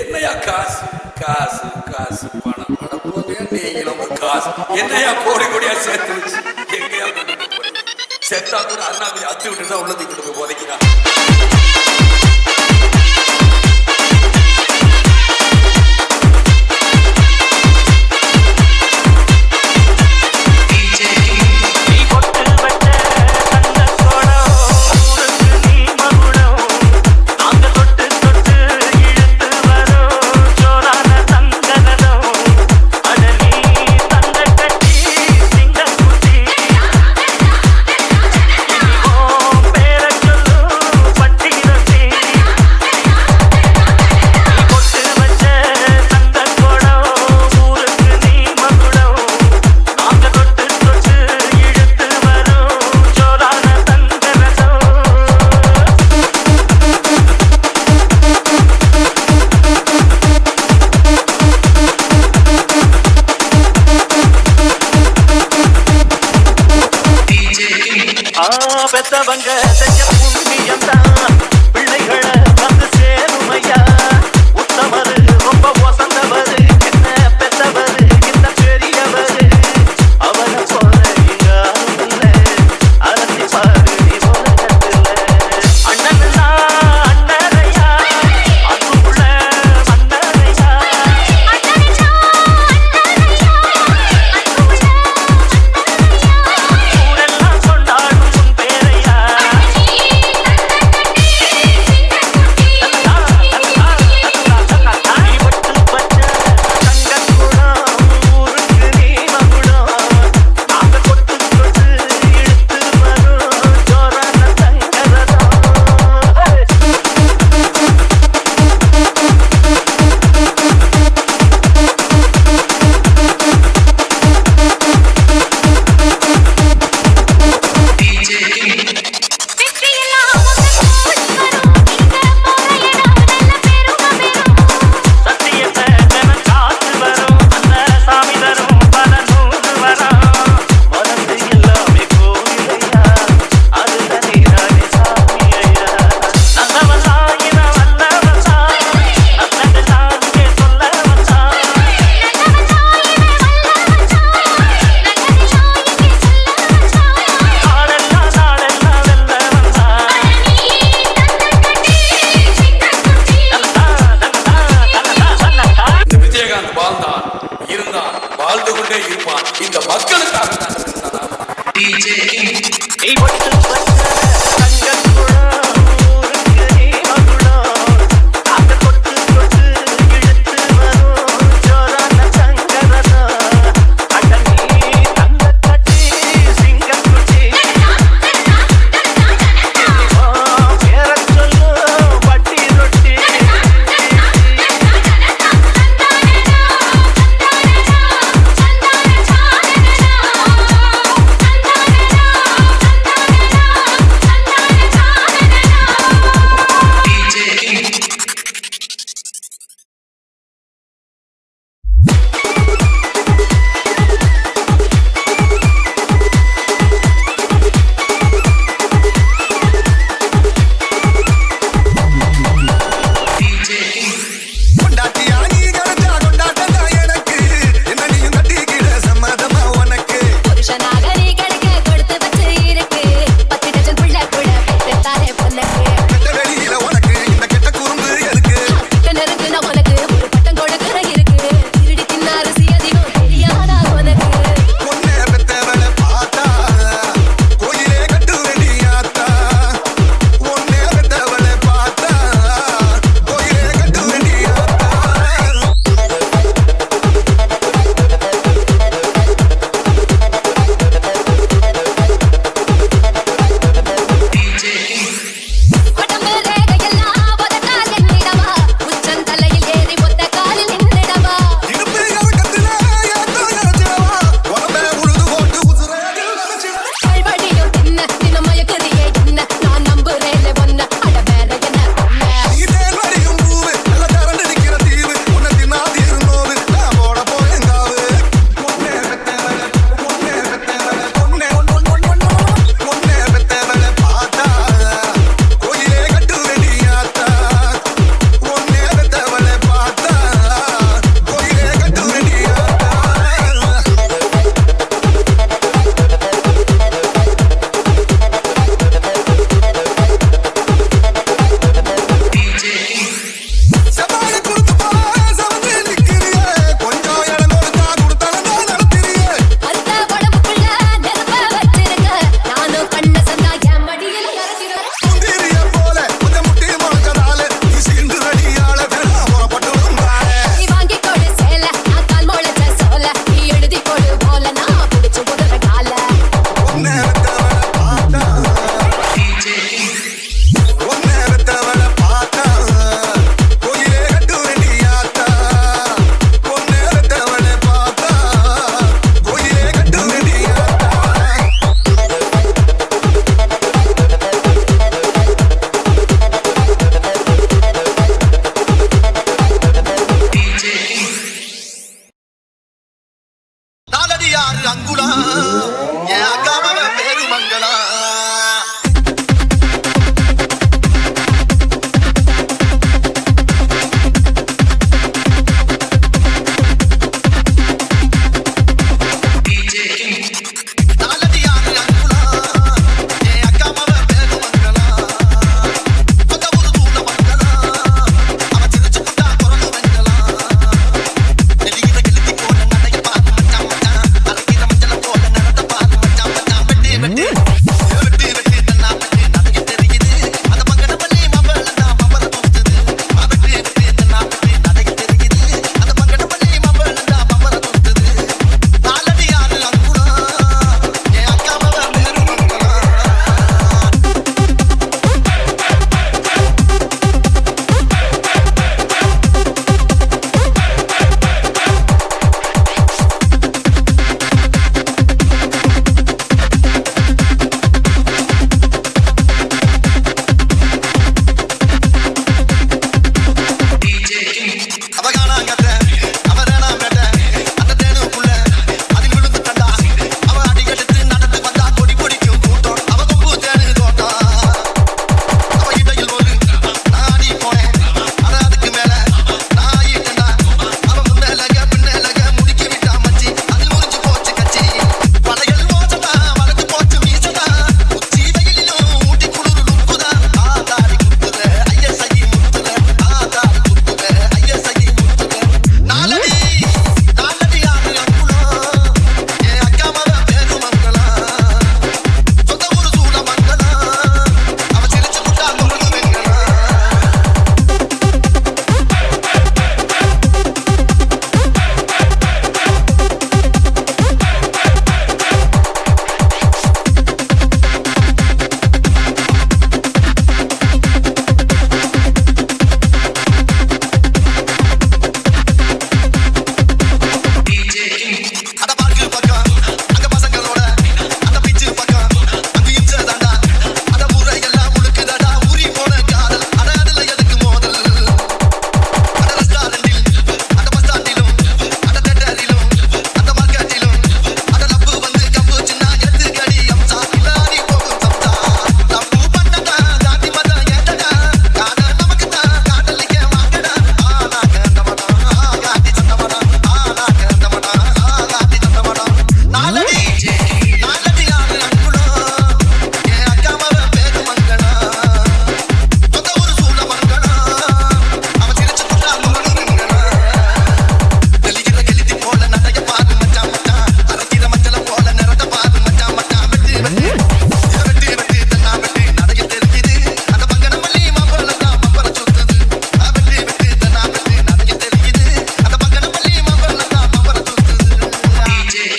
என்னையா காசு? காசு காசு பணம். பணம் போதே நீங்களும் காசு. என்னையா கோடி கோடியா சேர்த்து வச்சு? எங்கேயா செத்தா கூட அண்ணாமலை அத்து விட்டு தான் உள்ளது கொடுக்க போதைக்குதான் பார்த்தவங்க செஞ்ச புண்ணியம் தான் பிள்ளைகளை வந்து சேருமையா